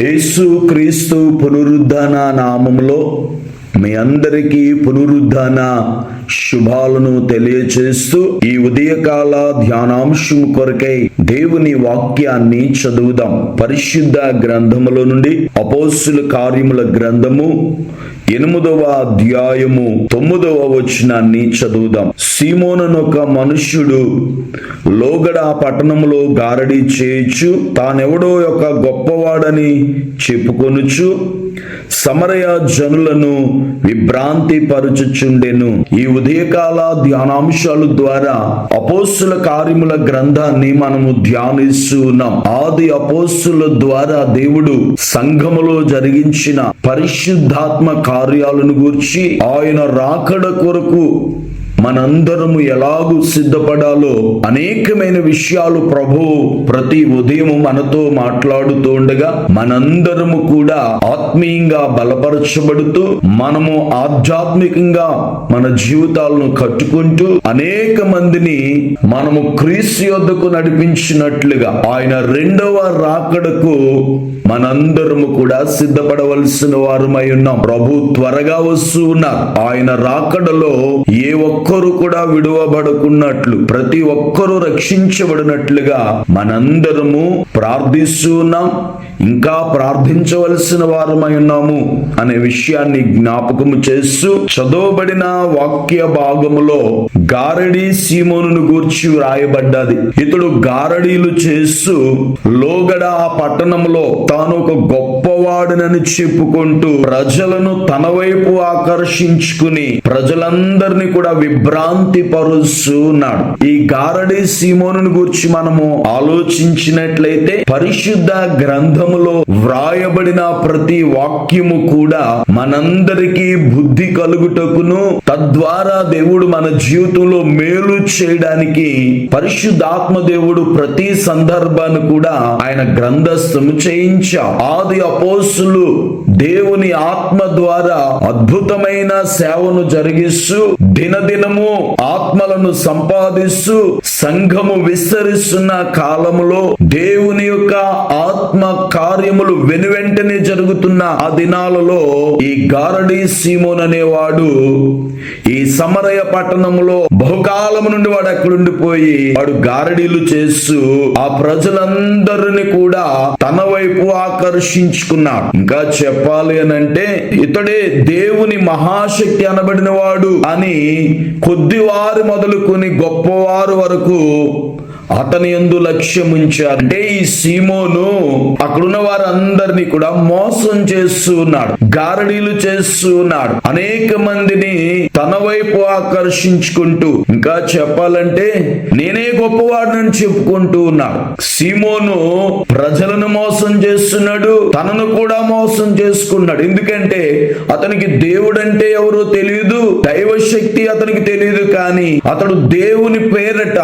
యేసు క్రీస్తు పునరుద్ధాన నామంలో మీ అందరికీ పునరుద్ధాన శుభాలను తెలియచేస్తూ ఈ ఉదయకాల ధ్యానాంశం కొరకై దేవుని వాక్యాన్ని చదువుదాం. పరిశుద్ధ గ్రంథములో నుండి అపోస్సుల కార్యముల గ్రంథము ఎనిమిదవ అధ్యాయము తొమ్మిదవ వచనాన్ని చదువుదాం. సీమోననొక ఒక మనుష్యుడు లోగడ పట్టణములో గారడి చేయొచ్చు తానెవడో ఒక గొప్పవాడని చెప్పుకొనుచు సమరయ జనులను విభ్రాంతి పరుచుచుండెను ఈ ఉదయకాల ధ్యానాంశాల ద్వారా అపోస్సుల కార్యముల గ్రంథాన్ని మనము ధ్యానిస్తూ ఉన్నాం ఆది అపోస్సుల ద్వారా దేవుడు సంఘములో జరిగించిన పరిశుద్ధాత్మ కార్యాలను గూర్చి ఆయన రాకడ కొరకు మనందరము ఎలాగూ సిద్ధపడాలో అనేకమైన విషయాలు ప్రభు ప్రతి ఉదయం మనతో మాట్లాడుతూ ఉండగా మనందరము కూడా ఆత్మీయంగా బలపరచబడుతూ మనము ఆధ్యాత్మికంగా మన జీవితాలను కట్టుకుంటూ అనేక మందిని మనము క్రీస్తు యొద్దకు నడిపించినట్లుగా ఆయన రెండవ రాకడకు మనందరము కూడా సిద్ధపడవలసిన వారమై ఉన్నాం. ప్రభు త్వరగా వస్తూ ఉన్నారు. ఆయన రాకడలో ఏ ఒక్కరు కూడా విడువబడుకున్నట్లు ప్రతి ఒక్కరూ రక్షించబడినట్లుగా మనందరము ప్రార్థిస్తూ ఉన్నాం. ఇంకా ప్రార్థించవలసిన వారమై ఉన్నాము అనే విషయాన్ని జ్ఞాపకము చేస్తూ చదవబడిన వాక్య భాగములో గారడి సీమోను గూర్చి వ్రాయబడ్డది. ఇతడు గారడీలు చేస్తూ లోగడ ఆ పట్టణంలో తాను ఒక గొప్పవాడినని చెప్పుకుంటూ ప్రజలను తన వైపు ఆకర్షించుకుని ప్రజలందరినీ కూడా విభ్రాంతి పరుస్తున్నాడు ఈ గారడి సీమోను గురించి మనము ఆలోచించినట్లయితే పరిశుద్ధ గ్రంథములో వ్రాయబడిన ప్రతి వాక్యము కూడా మనందరికీ బుద్ధి కలుగుటకును తద్వారా దేవుడు మన జీవితంలో మేలు చేయడానికి పరిశుద్ధాత్మ దేవుడు ప్రతి సందర్భాన్ని కూడా ఆయన గ్రంథస్థము చేయించా. ఆది అపోసులు దేవుని ఆత్మ ద్వారా అద్భుతమైన సేవను జరిగిస్తూ దినదినము ఆత్మలను సంపాదిస్తూ సంఘము విస్తరిస్తున్న కాలములో దేవుని యొక్క ఆత్మ కార్యములు వెనువెంటనే జరుగుతున్న ఆ దినాలలో ఈ గారడి సీమోన్ అనేవాడు ఈ సమరయ పట్టణములో బహుకాలము నుండి వాడు అక్కడుండిపోయి వాడు గారడీలు చేస్తూ ఆ ప్రజలందరిని కూడా తన వైపు ఆకర్షించుకున్నాడు ఇంకా చెప్పాలి అని అంటే ఇతడే దేవుని మహాశక్తి అనబడిన వాడు అని కొద్దివారు మొదలుకొని గొప్పవారు వరకు అతని ఎందు లక్ష్యం ఉంచారు అంటే ఈ సీమోను అక్కడున్న వారందరినీ కూడా మోసం చేస్తూ ఉన్నాడు గారడీలు చేస్తూ ఉన్నాడు అనేక మందిని తన వైపు ఆకర్షించుకుంటూ ఇంకా చెప్పాలంటే నేనే గొప్పవాడినని చెప్పుకుంటూ ఉన్నాడు. సీమోను ప్రజలను మోసం చేస్తున్నాడు తనను కూడా మోసం చేసుకున్నాడు. ఎందుకంటే అతనికి దేవుడంటే ఎవరో తెలియదు దైవ శక్తి అతనికి తెలియదు కానీ అతడు దేవుని పేరట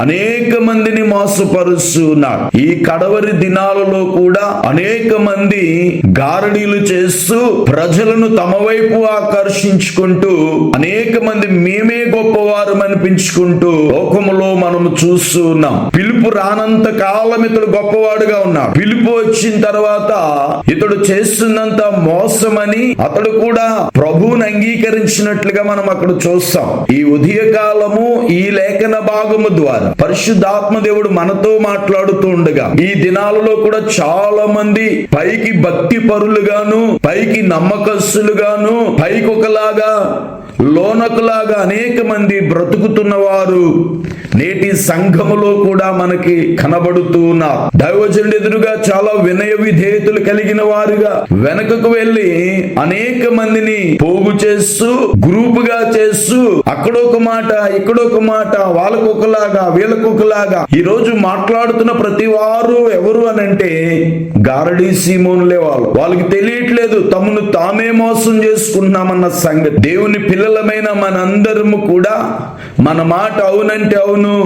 అనేక మందిని మోసపరుస్తున్నాడు ఈ కడవరి దినాలలో కూడా అనేక మంది గారడీలు చేస్తూ ప్రజలను తమ వైపు ఆకర్షించుకుంటూ అనేక మంది మేమే గొప్పవారు అనిపించుకుంటూ లోకములో మనము చూస్తున్నాం పిలుపు పిలుపు రానంత కాలం ఇతడు గొప్పవాడుగా ఉన్నాడు. పిలుపు వచ్చిన తర్వాత ఇతడు చేస్తున్నంత మోసమని అతడు కూడా ప్రభువుని అంగీకరించినట్లుగా మనం అక్కడ చూస్తాం. ఈ ఉదయ కాలము ఈ లేఖన భాగము ద్వారా పరిశుద్ధాత్మ దేవుడు మనతో మాట్లాడుతూ ఉండగా ఈ దినాలలో కూడా చాలా మంది పైకి భక్తి పరులుగాను పైకి నమ్మకస్తులుగాను పైకి ఒకలాగా లోనకులాగా అనేక మంది బ్రతుకుతున్న వారు నేటి సంఘములో కూడా మనకి కనబడుతూ ఉన్నారు. దైవజనుడు ఎదురుగా చాలా వినయ విధేయతలు కలిగిన వారుగా వెనకకు వెళ్ళి అనేక మందిని పోగు చేస్తూ గ్రూపుగా చేస్తూ అక్కడొక మాట ఇక్కడొక మాట వాళ్ళకు ఒకలాగా వీళ్ళకు ఒకలాగా. ఈ రోజు మాట్లాడుతున్న ప్రతి వారు ఎవరు అని అంటే గారడీ సీమోన్లే వాళ్ళు. వాళ్ళకి తెలియట్లేదు తమను తామే మోసం చేసుకుంటున్నామన్న సంగతి. దేవుని పిల్లలమైన మనందరము కూడా మన మాట అవునంటే అవును.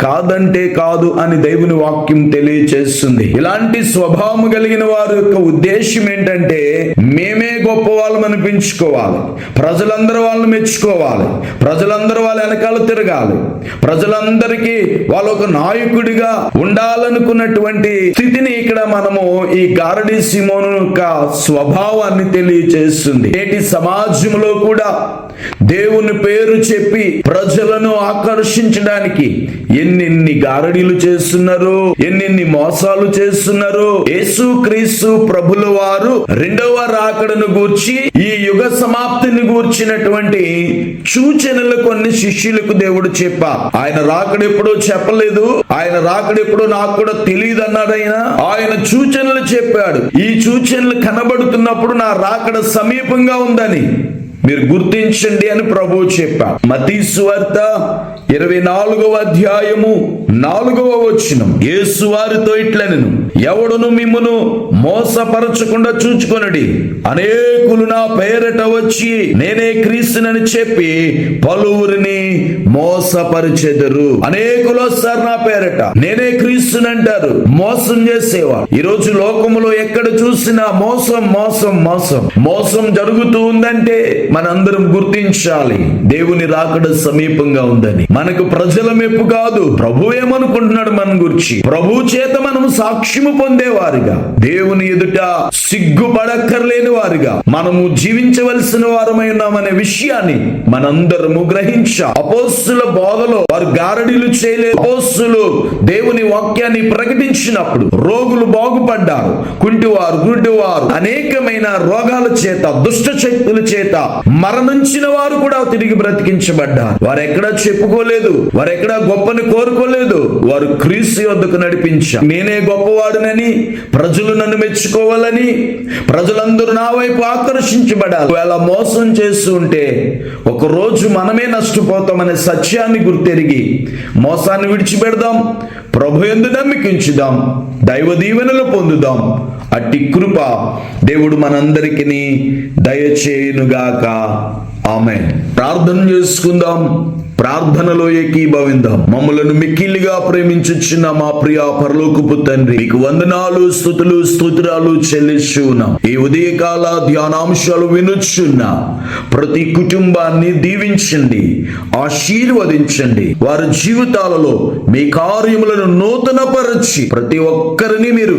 కాదంటే కాదు అని దేవుని వాక్యం తెలియచేస్తుంది. ఇలాంటి స్వభావం కలిగిన వారి యొక్క ఉద్దేశం ఏంటంటే మేమే గొప్ప వాళ్ళం అనిపించుకోవాలి. ప్రజలందరూ వాళ్ళని మెచ్చుకోవాలి. ప్రజలందరూ వాళ్ళ వెనకాల తిరగాలి. ప్రజలందరికీ వాళ్ళ ఒక నాయకుడిగా ఉండాలనుకున్నటువంటి స్థితిని ఇక్కడ మనము ఈ గారడి సిమోను యొక్క స్వభావాన్ని తెలియచేస్తుంది. నేటి సమాజంలో కూడా దేవుని పేరు చెప్పి ప్రజలను ఆకర్షించడానికి ఎన్నెన్ని గారడీలు చేస్తున్నారు ఎన్నెన్ని మోసాలు చేస్తున్నారు. యేసు క్రీస్తు ప్రభుల వారు రెండవ రాకడను గూర్చి ఈ యుగ సమాప్తిని గూర్చినటువంటి సూచనలు కొన్ని శిష్యులకు దేవుడు చెప్పా. ఆయన రాకడెప్పుడో చెప్పలేదు ఆయన రాకడెప్పుడో నాకు కూడా తెలియదు అన్నాడైనా ఆయన సూచనలు చెప్పాడు. ఈ సూచనలు కనబడుతున్నప్పుడు నా రాకడ సమీపంగా ఉందని మీరు గుర్తించండి అని ప్రభువు చెప్పా మతీసువార్త ఇరవై నాలుగవ అధ్యాయము నాలుగవ వచనం. యేసు వారితో ఇట్లనెను ఎవడును మిమ్మును మోసపరచకుండా చూచుకొనడి. అనేకులు నా పేరట వచ్చి నేనే క్రీస్తునని చెప్పి పలువురిని మోసపరిచెదరు. అనేకులు వస్తారు నా పేరట నేనే క్రీస్తుని అంటారు మోసం చేసేవాడు. ఈ రోజు లోకములో ఎక్కడ చూసినా మోసం మోసం మోసం. మోసం జరుగుతూ ఉందంటే మనందరం గుర్తించాలి. దేవుని రాకడ సమీపంగా ఉందని. మనకు ప్రజల మెప్పు కాదు. ప్రభు ఏమనుకుంటున్నాడు మన గురించి? ప్రభు చేత మనం సాక్ష్యము పొందేవారుగా. దేవుని ఎదుట సిగ్గుపడక్కర్లేని వారుగా. మనము జీవించవలసిన వారమై ఉన్నామనే విషయాన్ని మనందరము గ్రహించా. అపోస్సుల బోధలో వారు గారడీలు చేయలేదు అపోస్సులు దేవుని వాక్యాన్ని ప్రకటించినప్పుడు రోగులు బాగుపడ్డారు. కుంటివారు గుడ్డివారు అనేకమైన రోగాల చేత దుష్ట శక్తుల చేత మరణించిన వారు కూడా తిరిగి బ్రతికించబడ్డారు. వారు ఎక్కడా చెప్పుకోలేదు వారు ఎక్కడా గొప్పని కోరుకోలేదు. వారు క్రీస్తు వద్దకు నడిపించా నేనే గొప్పవాడునని ప్రజలు నన్ను మెచ్చుకోవాలని ప్రజలందరూ నా వైపు ఆకర్షించబడాలి ఒకవేళ మోసం చేస్తూ ఉంటే ఒకరోజు మనమే నష్టపోతామనే సత్యాన్ని గుర్తెరిగి మోసాన్ని విడిచిపెడదాం ప్రభు ఎందు నమ్మికించుదాం దైవ దీవెనలు పొందుదాం అట్టి కృప దేవుడు మనందరికీ దయచేయునుగాక. ఆమె ప్రార్థన చేసుకుందాం. ప్రార్థనలో ఏకీభవిందాం. మమ్మలను మిక్కిలిగా ప్రేమించుచున్న మా ప్రియ పరలోకపు తండ్రి మీకు వందనాలు స్థుతులు స్తోత్రాలు చెల్లిస్తున్నాం ఈ ఉదయకాల ధ్యానాంశాలు వినుచున్నా ప్రతి కుటుంబాన్ని దీవించండి ఆశీర్వదించండి. వారి జీవితాలలో మీ కార్యములను నూతనపరచి ప్రతి ఒక్కరిని మీరు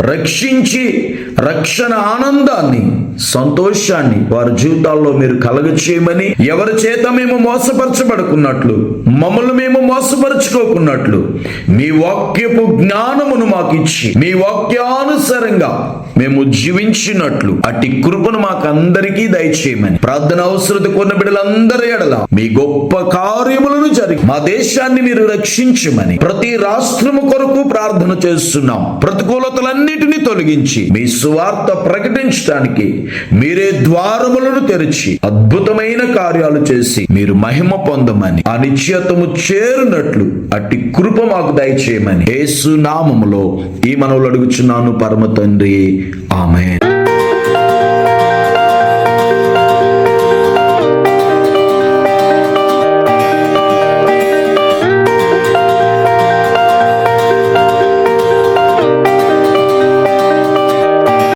రక్షించి 去。రక్షణ ఆనందాన్ని సంతోషాన్ని వారి జీవితాల్లో మీరు కలగచేయమని ఎవరి చేత మేము మోసపరచబడుకున్నట్లు మమ్మల్ని మేము మోసపరుచుకోకున్నట్లు మీ వాక్యపు జ్ఞానమును మాకు ఇచ్చి మీ వాక్యానుసారంగా మేము జీవించినట్లు అట్టి కృపను మాకందరికీ దయచేయమని ప్రార్థన అవసరత కొన్న బిడ్డలందరి ఎడల మీ గొప్ప కార్యములను జరిగి మా దేశాన్ని మీరు రక్షించమని ప్రతి రాష్ట్రము కొరకు ప్రార్థన చేస్తున్నాం. ప్రతికూలతలన్నిటినీ తొలగించి మీ సువార్త ప్రకటించడానికి మీరే ద్వారములను తెరిచి అద్భుతమైన కార్యాలు చేసి మీరు మహిమ పొందమని ఆ నిశ్చయతము చేరునట్లు అట్టి కృప మాకు దయచేయమని యేసు నామములో ఈ మనవులు అడుగుచున్నాను పరమ తండ్రి. ఆమె